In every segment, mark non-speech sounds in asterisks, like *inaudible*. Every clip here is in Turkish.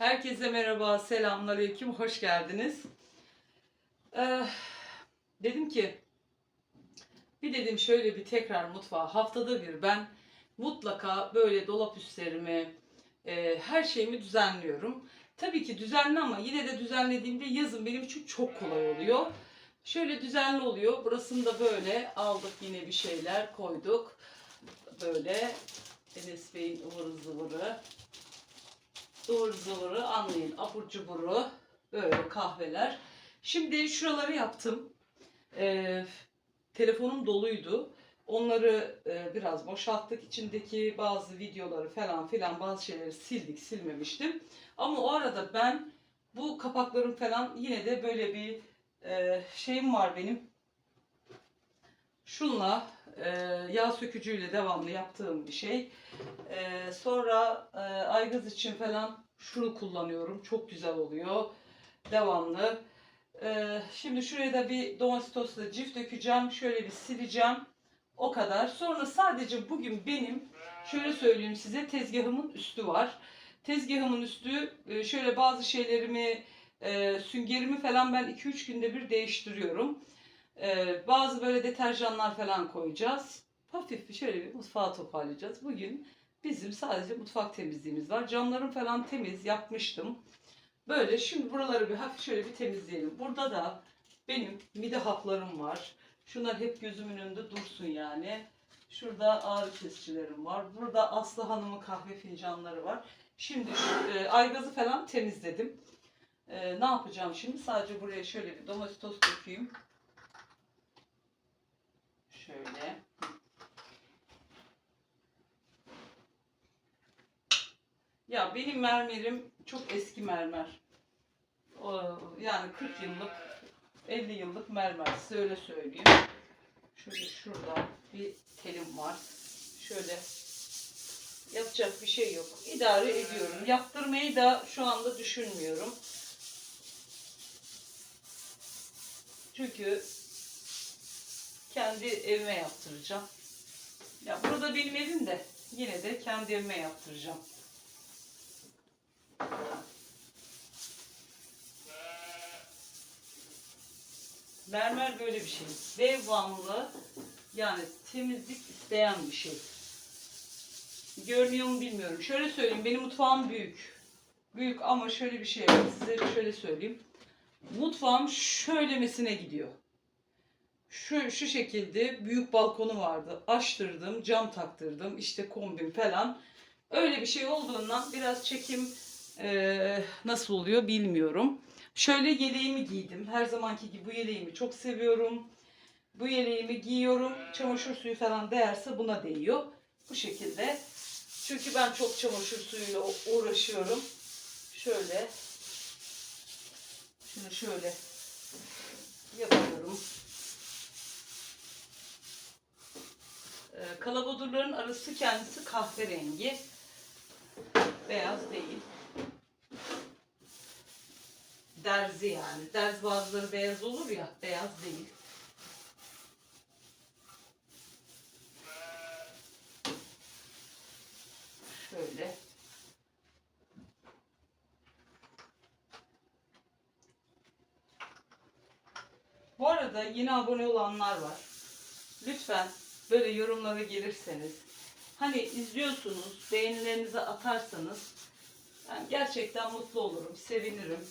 Herkese merhaba, selamünaleyküm, hoş geldiniz. Ee, dedim ki, bir dedim şöyle bir tekrar mutfağa haftada bir ben mutlaka böyle dolap üstlerimi, e, her şeyimi düzenliyorum. Tabii ki düzenli ama yine de düzenlediğimde yazın benim için çok kolay oluyor. Şöyle düzenli oluyor. Burasını da böyle aldık yine bir şeyler koyduk. Böyle Enes Bey'in ıvırı zıvırı. Doğru zıvırı anlayın. Abur cuburu. Böyle kahveler. Şimdi şuraları yaptım. Ee, telefonum doluydu. Onları e, biraz boşalttık. İçindeki bazı videoları falan filan bazı şeyleri sildik silmemiştim. Ama o arada ben bu kapakların falan yine de böyle bir e, şeyim var benim. Şunla e, yağ sökücüyle devamlı yaptığım bir şey. E, sonra e, aygaz için falan şunu kullanıyorum. Çok güzel oluyor. Devamlı. E, şimdi şuraya da bir domatesle cif dökeceğim. Şöyle bir sileceğim. O kadar. Sonra sadece bugün benim şöyle söyleyeyim size tezgahımın üstü var. Tezgahımın üstü e, şöyle bazı şeylerimi e, süngerimi falan ben 2-3 günde bir değiştiriyorum. E, bazı böyle deterjanlar falan koyacağız. Hafif bir şöyle bir mutfağı toparlayacağız. Bugün bizim sadece mutfak temizliğimiz var. Camlarım falan temiz yapmıştım. Böyle şimdi buraları bir hafif şöyle bir temizleyelim. Burada da benim mide haplarım var. Şunlar hep gözümün önünde dursun yani. Şurada ağrı kesicilerim var. Burada Aslı Hanım'ın kahve fincanları var. Şimdi şu, e, aygazı falan temizledim. E, ne yapacağım şimdi? Sadece buraya şöyle bir domates dökeyim. Şöyle. Ya benim mermerim çok eski mermer. Yani 40 yıllık, 50 yıllık mermer. Size öyle söyleyeyim. Şöyle şurada bir telim var. Şöyle yapacak bir şey yok. İdare ediyorum. Yaptırmayı da şu anda düşünmüyorum. Çünkü kendi evime yaptıracağım. Ya burada benim evim de yine de kendi evime yaptıracağım. Mermer böyle bir şey. Devamlı yani temizlik isteyen bir şey. Görünüyor mu bilmiyorum. Şöyle söyleyeyim benim mutfağım büyük. Büyük ama şöyle bir şey var. Size şöyle söyleyeyim. Mutfağım şöylemesine gidiyor. Şu, şu şekilde büyük balkonu vardı. Açtırdım, cam taktırdım, işte kombin falan. Öyle bir şey olduğundan biraz çekim eee, nasıl oluyor bilmiyorum. Şöyle yeleğimi giydim. Her zamanki gibi bu yeleğimi çok seviyorum. Bu yeleğimi giyiyorum. Çamaşır suyu falan değerse buna değiyor. Bu şekilde. Çünkü ben çok çamaşır suyuyla uğraşıyorum. Şöyle. Şunu şöyle yapıyorum. Ee, Kalabodurların arası kendisi kahverengi. Beyaz değil. Derzi yani. Derz bazıları beyaz olur ya. Beyaz değil. Şöyle. Bu arada yeni abone olanlar var. Lütfen böyle yorumlara gelirseniz hani izliyorsunuz, beğenilerinizi atarsanız ben gerçekten mutlu olurum, sevinirim.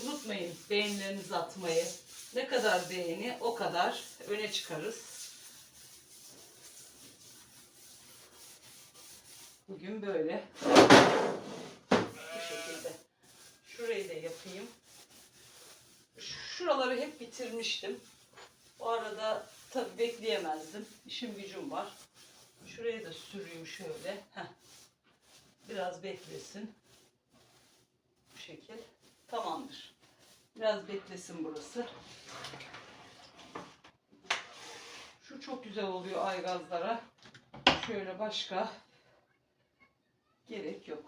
Unutmayın beğenilerinizi atmayı. Ne kadar beğeni o kadar öne çıkarız. Bugün böyle. Bu şekilde. Şurayı da yapayım. Şuraları hep bitirmiştim. O arada tabii bekleyemezdim. İşim gücüm var. Şuraya da süreyim şöyle. Heh. Biraz beklesin. Bu şekil. Tamamdır. Biraz beklesin burası. Şu çok güzel oluyor aygazlara. Şöyle başka gerek yok.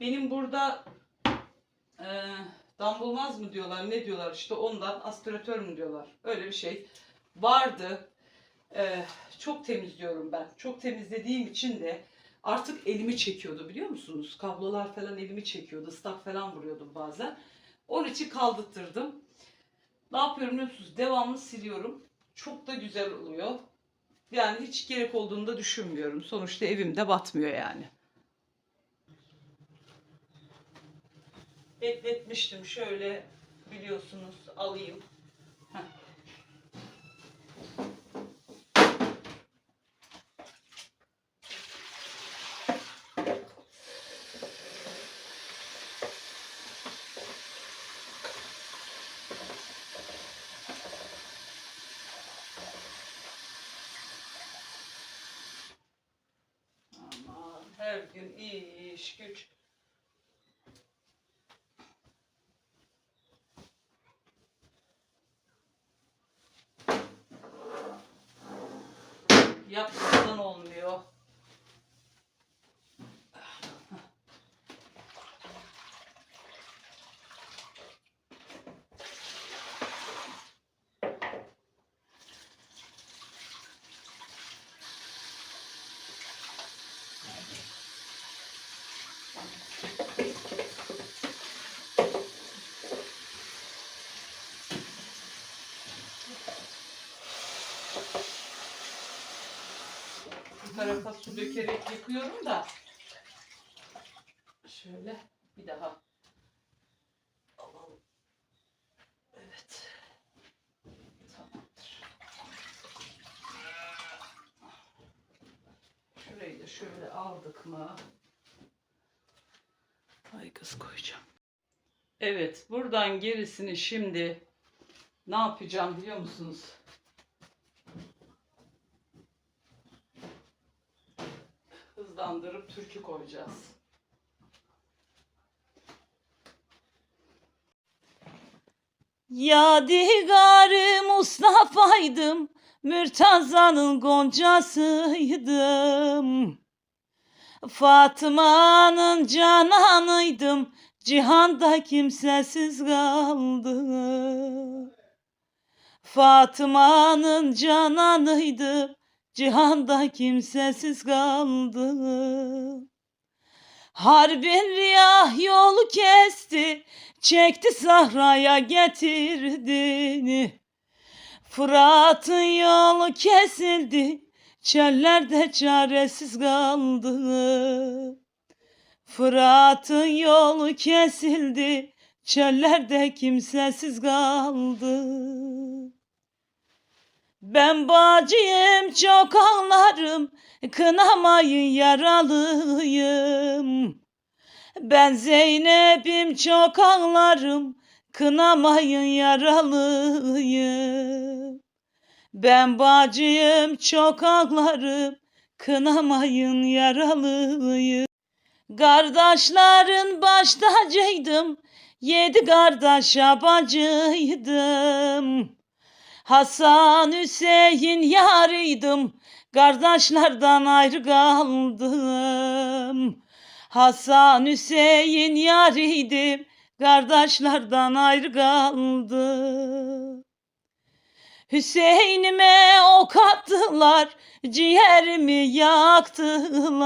Benim burada e, dambulmaz mı diyorlar ne diyorlar işte ondan aspiratör mü diyorlar öyle bir şey vardı. E, çok temizliyorum ben. Çok temizlediğim için de artık elimi çekiyordu biliyor musunuz? Kablolar falan elimi çekiyordu. ıslak falan vuruyordum bazen. Onun için kaldırttırdım. Ne yapıyorum biliyor musunuz? Devamlı siliyorum. Çok da güzel oluyor. Yani hiç gerek olduğunu da düşünmüyorum. Sonuçta evimde batmıyor yani. Bekletmiştim. Şöyle biliyorsunuz alayım. Heh. Aman her gün iş güç. Yapmadan olmuyor. Bu tarafa su dökerek yıkıyorum da. Şöyle bir daha. alalım. Evet. Tamamdır. Şurayı da şöyle aldık mı? Ay kız koyacağım. Evet, buradan gerisini şimdi ne yapacağım biliyor musunuz? Hızlandırıp türkü koyacağız. Yadigarı Mustafa'ydım, Mürtaza'nın goncasıydım. Fatıma'nın cananıydım, cihanda kimsesiz kaldım. Fatıma'nın cananıydım, cihanda kimsesiz kaldım. Harbin riyah yolu kesti, çekti sahraya getirdi. Fırat'ın yolu kesildi, çöllerde çaresiz kaldı. Fırat'ın yolu kesildi, çöllerde kimsesiz kaldı. Ben bacıyım çok ağlarım, kınamayın yaralıyım. Ben Zeynep'im çok ağlarım, kınamayın yaralıyım. Ben bacıyım çok ağlarım, kınamayın yaralıyım. Kardeşlerin baş tacıydım, yedi kardeşe bacıydım. Hasan Hüseyin yarıydım, kardeşlerden ayrı kaldım. Hasan Hüseyin yarıydım, kardeşlerden ayrı kaldım. Hüseyin'ime ok attılar, ciğerimi yaktılar.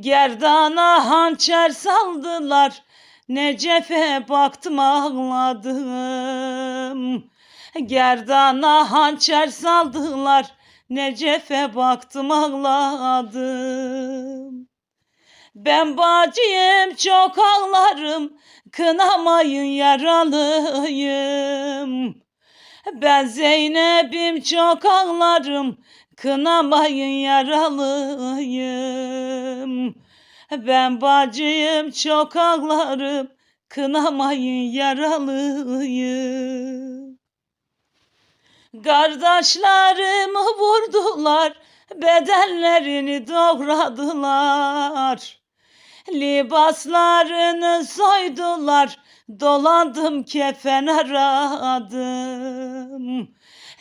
Gerdana hançer saldılar, Necef'e baktım ağladım. Gerdana hançer saldılar, Necef'e baktım ağladım. Ben bacıyım çok ağlarım, kınamayın yaralıyım. Ben Zeynep'im çok ağlarım, kınamayın yaralıyım. Ben bacıyım çok ağlarım, kınamayın yaralıyım. Kardeşlerimi vurdular, bedenlerini doğradılar. Libaslarını soydular, dolandım kefen aradım.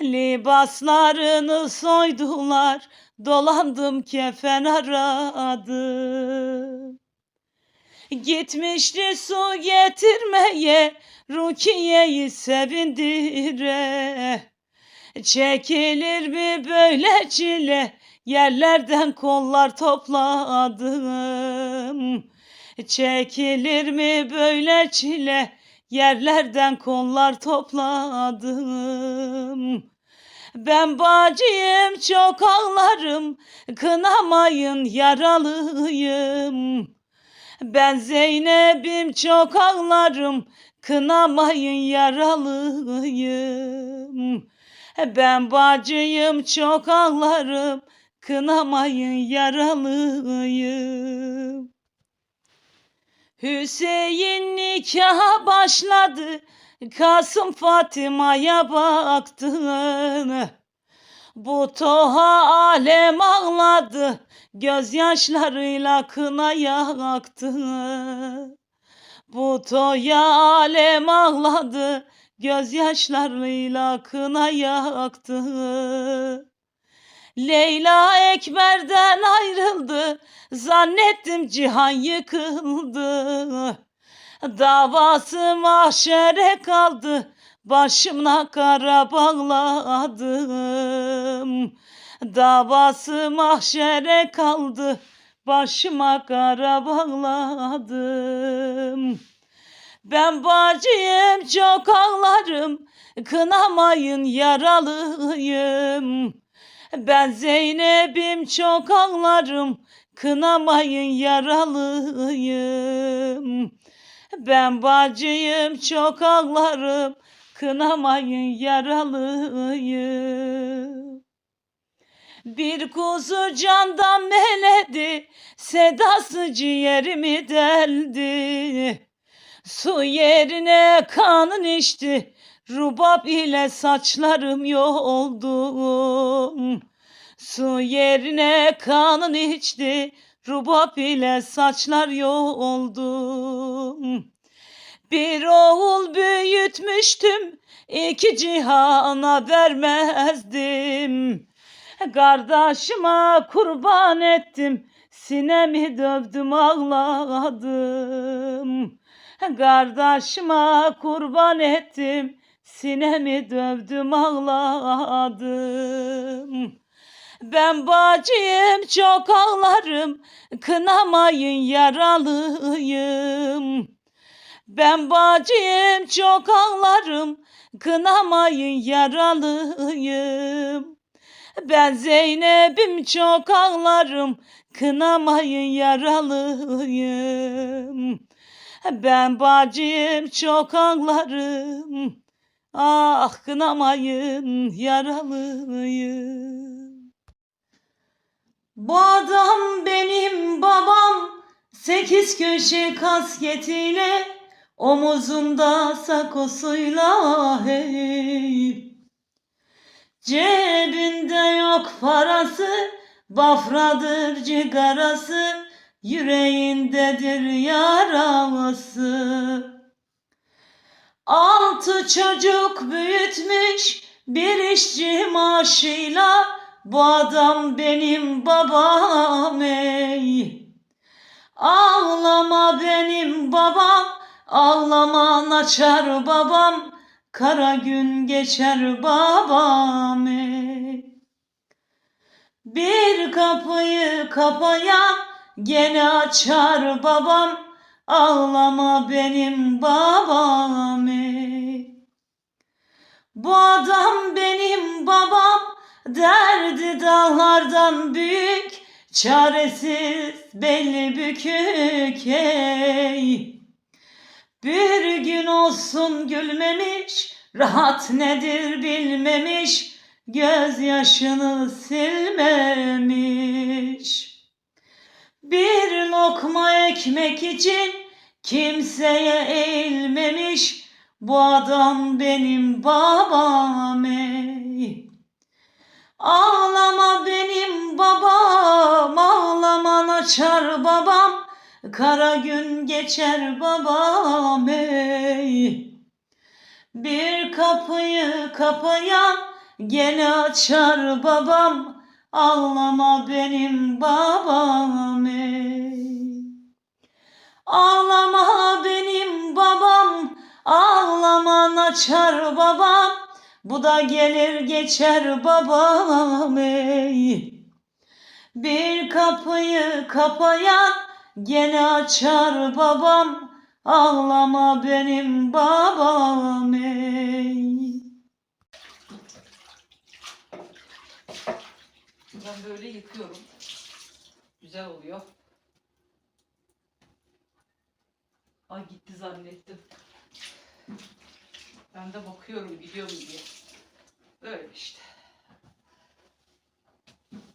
Libaslarını soydular, dolandım kefen aradım. Gitmişti su getirmeye, Rukiye'yi sevindire. Çekilir mi böyle çile, yerlerden kollar topladım. Çekilir mi böyle çile, yerlerden kollar topladım. Ben bacıyım çok ağlarım, kınamayın yaralıyım. Ben Zeynep'im çok ağlarım, kınamayın yaralıyım. Ben bacıyım çok ağlarım, kınamayın yaralıyım. Hüseyin nikaha başladı, Kasım Fatıma'ya baktın. Bu toha alem ağladı, gözyaşlarıyla kına yaktı. Bu toya alem ağladı, gözyaşlarıyla kına yaktı. Leyla Ekber'den ayrıldı, zannettim cihan yıkıldı. Davası mahşere kaldı, başımla kara bağladım. Davası mahşere kaldı, başıma kara bağladım. Ben bacıyım çok ağlarım, kınamayın yaralıyım. Ben Zeynep'im çok ağlarım, kınamayın yaralıyım. Ben bacıyım çok ağlarım, kınamayın yaralıyım. Bir kuzu candan meledi, sedası ciğerimi deldi. Su yerine kanın içti, rubab ile saçlarım yoldu. Su yerine kanın içti, rubab ile saçlar yoldu. Bir oğul büyütmüştüm, iki cihana vermezdim. Kardeşime kurban ettim, sinemi dövdüm ağladım. Kardeşime kurban ettim, sinemi dövdüm ağladım. Ben bacıyım çok ağlarım, kınamayın yaralıyım. Ben bacıyım çok ağlarım, kınamayın yaralıyım. Ben Zeynep'im çok ağlarım, kınamayın yaralıyım. Ben bacıyım çok ağlarım, ah kınamayın yaralıyım. Bu adam benim babam, sekiz köşe kasketiyle, omuzunda sakosuyla hey. Cebinde yok parası, bafradır cigarası, yüreğindedir yaraması. Altı çocuk büyütmüş bir işçi maaşıyla, bu adam benim babam ey. Ağlama benim babam, ağlama naçar babam, kara gün geçer babam ey. Bir kapıyı kapayan gene açar babam, ağlama benim babam. Bu adam benim babam, derdi dağlardan büyük, çaresiz belli bükük ey. Bir gün olsun gülmemiş, rahat nedir bilmemiş, gözyaşını silmemiş. Bir lokma ekmek için kimseye eğilmemiş, bu adam benim babam ey. Ağlama benim babam, ağlama naçar babam, kara gün geçer babam ey. Bir kapıyı kapayan gene açar babam, ağlama benim babam ey. Ağlama benim babam, ağlama naçar babam, bu da gelir geçer babam ey. Bir kapıyı kapayan gene açar babam Ağlama benim babam ey Ben böyle yıkıyorum. Güzel oluyor. Ay gitti zannettim. Ben de bakıyorum gidiyor mu diye. Böyle işte.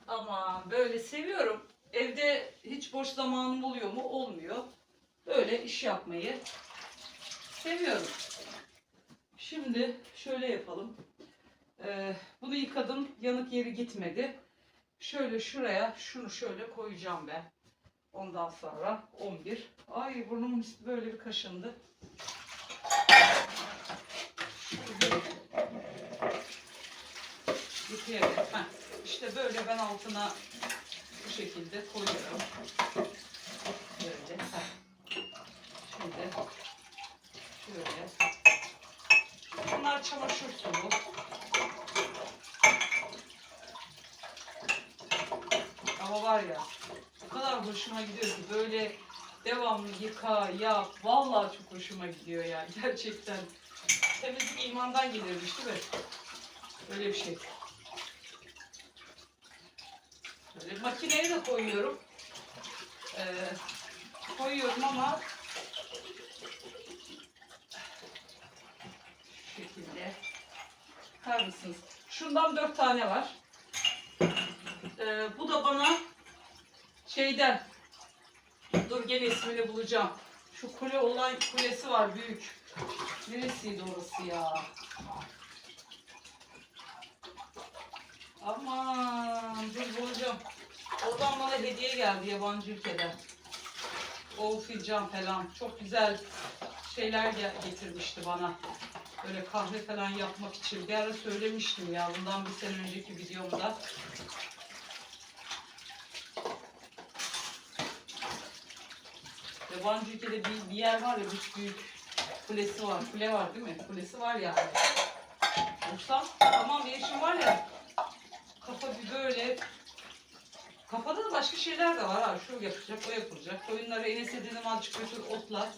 Ama böyle seviyorum. Evde hiç boş zamanım oluyor mu? Olmuyor. Böyle iş yapmayı seviyorum. Şimdi şöyle yapalım. Ee, bunu yıkadım. Yanık yeri gitmedi. Şöyle şuraya şunu şöyle koyacağım ben. Ondan sonra 11. Ay burnumun üstü böyle bir kaşındı. Yıkayalım. Heh, İşte böyle ben altına bu şekilde koyuyorum. Böyle. Heh. Şimdi şöyle. Bunlar çamaşır suyu. Ama var ya o kadar hoşuma gidiyor ki böyle devamlı yıka, yap. Vallahi çok hoşuma gidiyor ya *laughs* gerçekten. Temizlik imandan gelirmiş değil mi? Öyle bir şey. Böyle makineye de koyuyorum. Ee, koyuyorum ama şu şekilde. Bakar mısınız? Şundan dört tane var. Ee, bu da bana şeyden dur gene ismini bulacağım. Şu kule olan kulesi var büyük. Neresiydi orası ya? Aman dur bulacağım. Oradan bana hediye geldi yabancı ülkeden. O fincan falan. Çok güzel şeyler getirmişti bana. Böyle kahve falan yapmak için. Bir ara söylemiştim ya bundan bir sene önceki videomda. Yabancı ülkede bir, bir yer var ya büyük büyük kulesi var. Kule var değil mi? Kulesi var yani. Yoksa tamam bir işim var ya kafa bir böyle kafada da başka şeyler de var ha. Şu yapacak, o yapılacak. Koyunları Enes'e dedim azıcık götür otla.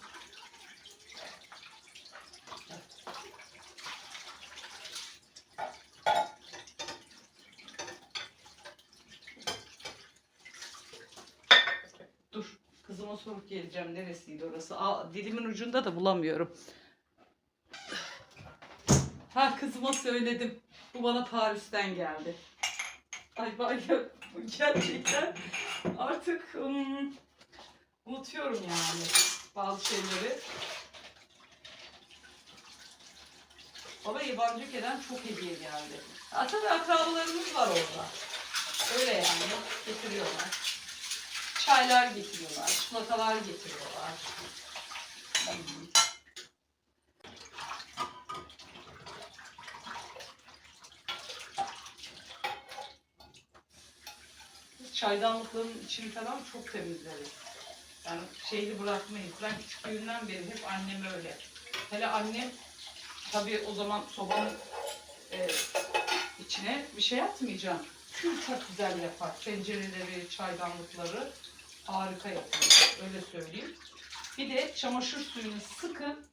Dur. Kızıma sorup geleceğim. Neresiydi orası? Aa, dilimin ucunda da bulamıyorum. Ha kızıma söyledim. Bu bana Paris'ten geldi. Ay var gerçekten artık ım, unutuyorum yani bazı şeyleri. Baba yabancı ülkeden çok hediye geldi. Ha, tabii akrabalarımız var orada. Öyle yani getiriyorlar. Çaylar getiriyorlar, çikolatalar getiriyorlar. Çaydanlıkların içini falan çok temizleriz. Yani şeyli bırakmayız. Ben küçüklüğümden beri hep annem öyle. Hele annem tabii o zaman sobanın e, içine bir şey atmayacağım. Kül çok güzel yapar. Tencereleri, çaydanlıkları harika yapıyor. Öyle söyleyeyim. Bir de çamaşır suyunu sıkın.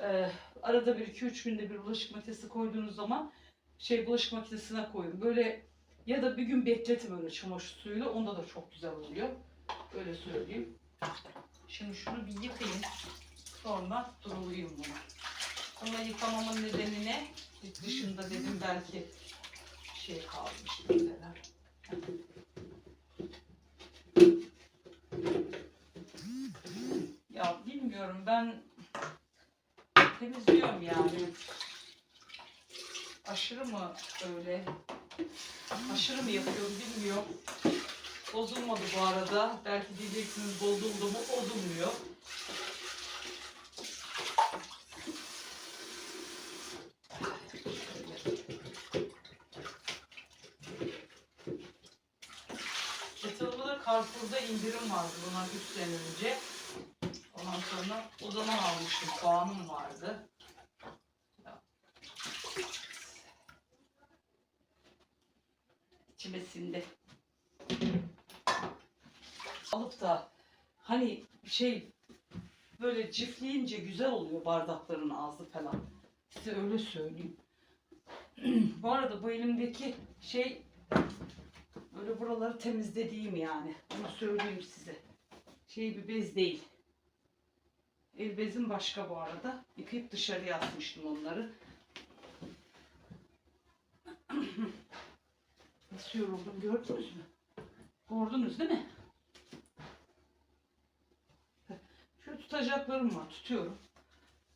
e, arada bir iki üç günde bir bulaşık makinesi koyduğunuz zaman şey bulaşık makinesine koyun. Böyle ya da bir gün bekletin böyle çamaşır suyuyla. Onda da çok güzel oluyor. Öyle söyleyeyim. Şimdi şunu bir yıkayayım. Sonra durulayım bunu. Ama yıkamamın nedeni ne? Dışında dedim belki şey kalmış neler. Ya bilmiyorum ben temizliyorum yani. Aşırı mı öyle? Aşırı mı yapıyorum bilmiyorum. Bozulmadı bu arada. Belki diyeceksiniz bozuldu mu? Bozulmuyor. Kettle'da Carrefour'da indirim vardı bundan 3 sene önce. Ondan sonra o zaman almıştım. Puanım vardı. İçime sindi. alıp da hani şey böyle cifleyince güzel oluyor bardakların ağzı falan. Size öyle söyleyeyim. *clears throat* bu arada bu elimdeki şey böyle buraları temizlediğim yani. Onu söyleyeyim size. Şey bir bez değil. El bezim başka bu arada. Yıkayıp dışarıya atmıştım onları. *clears throat* Nasıl yoruldum gördünüz mü? Gördünüz değil mi? Şöyle tutacaklarım var. Tutuyorum.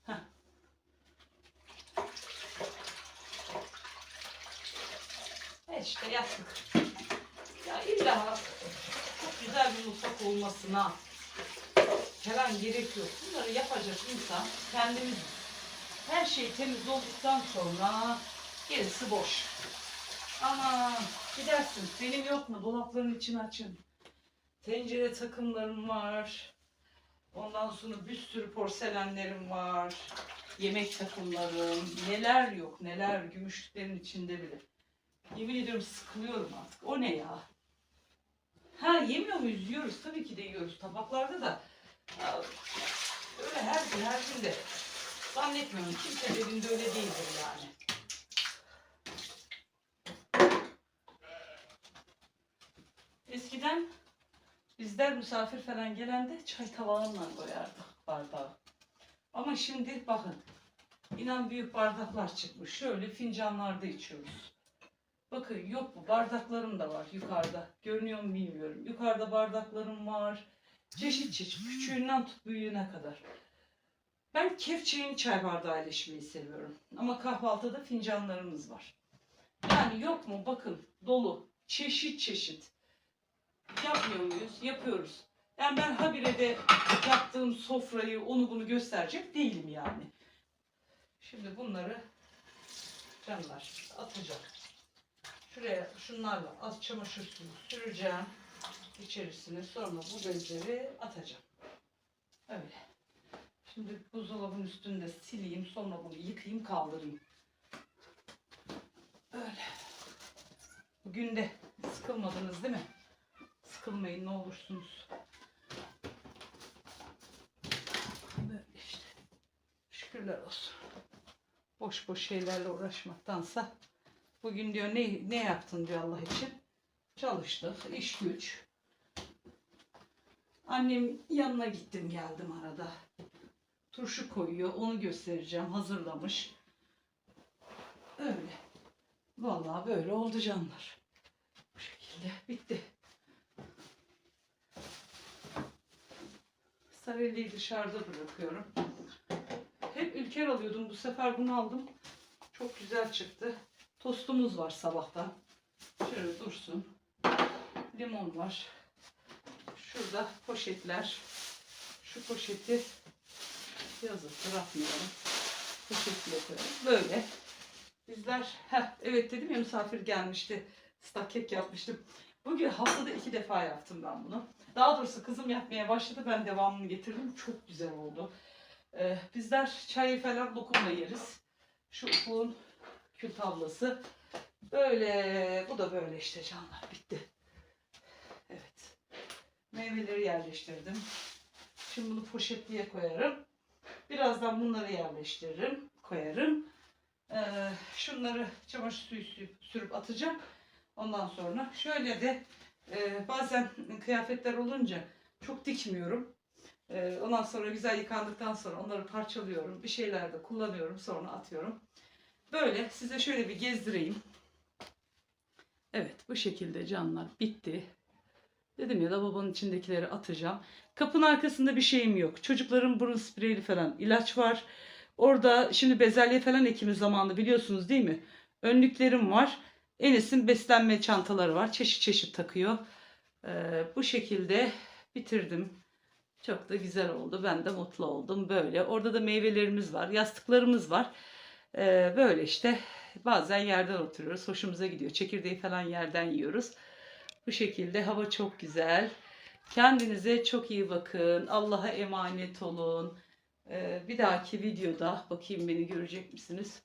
Heh. E işte yaptık. Ya illa çok güzel bir mutfak olmasına falan gerek yok. Bunları yapacak insan kendimiz. Her şey temiz olduktan sonra gerisi boş. Ama gidersin. Benim yok mu? Dolapların içini açın. Tencere takımlarım var. Ondan sonra bir sürü porselenlerim var. Yemek takımlarım. Neler yok neler. Gümüşlüklerin içinde bile. Yemin ediyorum sıkılıyorum artık. O ne ya? Ha yemiyor muyuz? Yiyoruz. Tabii ki de yiyoruz. Tabaklarda da. Öyle her gün her gün de. Zannetmiyorum. Kimse evinde öyle değildir yani. Eskiden bizler misafir falan gelende çay tabağınla koyardık bardağı. Ama şimdi bakın inan büyük bardaklar çıkmış. Şöyle fincanlarda içiyoruz. Bakın yok mu? Bardaklarım da var yukarıda. Görünüyor mu bilmiyorum. Yukarıda bardaklarım var. Çeşit çeşit. Küçüğünden tut büyüğüne kadar. Ben kefçeğini çay bardağıyla içmeyi seviyorum. Ama kahvaltıda fincanlarımız var. Yani yok mu? Bakın dolu. Çeşit çeşit. Yapmıyor muyuz? Yapıyoruz. Yani ben habire yaptığım sofrayı onu bunu gösterecek değilim yani. Şimdi bunları canlar atacağım. Şuraya şunlarla az çamaşır suyu süreceğim içerisine. Sonra bu bezleri atacağım. Öyle. Şimdi buzdolabının üstünde sileyim. Sonra bunu yıkayayım kaldırayım. Öyle. Bugün de sıkılmadınız değil mi? Sıkılmayın ne olursunuz. Böyle işte. Şükürler olsun. Boş boş şeylerle uğraşmaktansa bugün diyor ne ne yaptın diyor Allah için. Çalıştık, iş güç. Annem yanına gittim geldim arada. Turşu koyuyor, onu göstereceğim. Hazırlamış. Öyle. Vallahi böyle oldu canlar. Bu şekilde bitti. Sareli'yi dışarıda bırakıyorum. Hep ülker alıyordum. Bu sefer bunu aldım. Çok güzel çıktı. Tostumuz var sabahtan. Şöyle dursun. Limon var. Şurada poşetler. Şu poşeti yazıp bırakmayalım. Poşetiyle koyalım. Böyle. Bizler, heh, evet dedim ya misafir gelmişti. Kek yapmıştım. Bugün haftada iki defa yaptım ben bunu. Daha doğrusu kızım yapmaya başladı. Ben devamını getirdim. Çok güzel oldu. Ee, bizler çayı falan lokumla yeriz. Şu ufukun kül tablası. Böyle. Bu da böyle işte canlar. Bitti. Meyveleri yerleştirdim. Şimdi bunu poşetliğe koyarım. Birazdan bunları yerleştiririm. Koyarım. Ee, şunları çamaşır suyu sürüp, sürüp atacağım. Ondan sonra şöyle de e, bazen kıyafetler olunca çok dikmiyorum. E, ondan sonra güzel yıkandıktan sonra onları parçalıyorum. Bir şeylerde kullanıyorum sonra atıyorum. Böyle size şöyle bir gezdireyim. Evet bu şekilde canlar bitti. Dedim ya lavabonun içindekileri atacağım. Kapının arkasında bir şeyim yok. Çocukların burun spreyli falan ilaç var. Orada şimdi bezelye falan ekimi zamanı biliyorsunuz değil mi? Önlüklerim var. Enes'in beslenme çantaları var. Çeşit çeşit takıyor. Ee, bu şekilde bitirdim. Çok da güzel oldu. Ben de mutlu oldum. Böyle. Orada da meyvelerimiz var. Yastıklarımız var. Ee, böyle işte. Bazen yerden oturuyoruz. Hoşumuza gidiyor. Çekirdeği falan yerden yiyoruz. Bu şekilde hava çok güzel. Kendinize çok iyi bakın. Allah'a emanet olun. Ee, bir dahaki videoda bakayım beni görecek misiniz?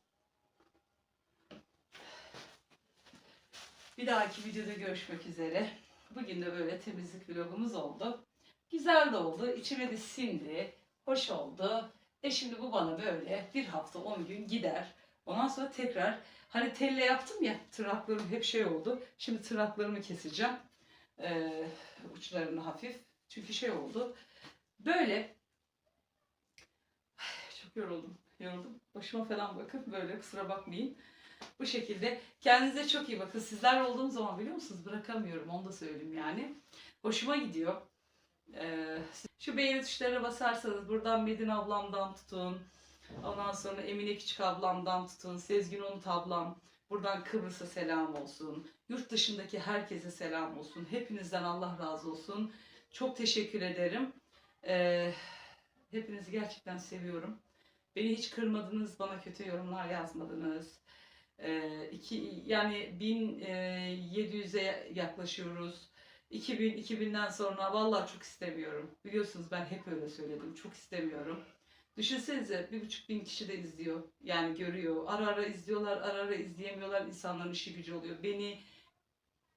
Bir dahaki videoda görüşmek üzere. Bugün de böyle temizlik vlogumuz oldu. Güzel de oldu. İçime de sindi. Hoş oldu. E şimdi bu bana böyle bir hafta 10 gün gider. Ondan sonra tekrar hani telle yaptım ya tırnaklarım hep şey oldu. Şimdi tırnaklarımı keseceğim. Ee, uçlarını hafif. Çünkü şey oldu. Böyle *sighs* çok yoruldum. Yoruldum. Başıma falan bakın böyle kusura bakmayın. Bu şekilde kendinize çok iyi bakın. Sizler olduğum zaman biliyor musunuz bırakamıyorum onu da söyleyeyim yani. Hoşuma gidiyor. Ee, şu beğeni tuşlarına basarsanız buradan Medine ablamdan tutun. Ondan sonra Emine Küçük ablamdan tutun. Sezgin Onut ablam. Buradan Kıbrıs'a selam olsun. Yurt dışındaki herkese selam olsun. Hepinizden Allah razı olsun. Çok teşekkür ederim. Ee, hepinizi gerçekten seviyorum. Beni hiç kırmadınız, bana kötü yorumlar yazmadınız. Ee, iki, yani 1700'e yaklaşıyoruz. 2000, 2000'den sonra vallahi çok istemiyorum. Biliyorsunuz ben hep öyle söyledim. Çok istemiyorum. Düşünsenize bir buçuk bin kişi de izliyor. Yani görüyor. Ara ara izliyorlar, ara ara izleyemiyorlar. İnsanların işi gücü oluyor. Beni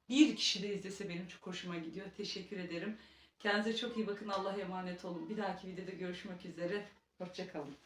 bir kişi de izlese benim çok hoşuma gidiyor. Teşekkür ederim. Kendinize çok iyi bakın. Allah'a emanet olun. Bir dahaki videoda görüşmek üzere. Hoşçakalın.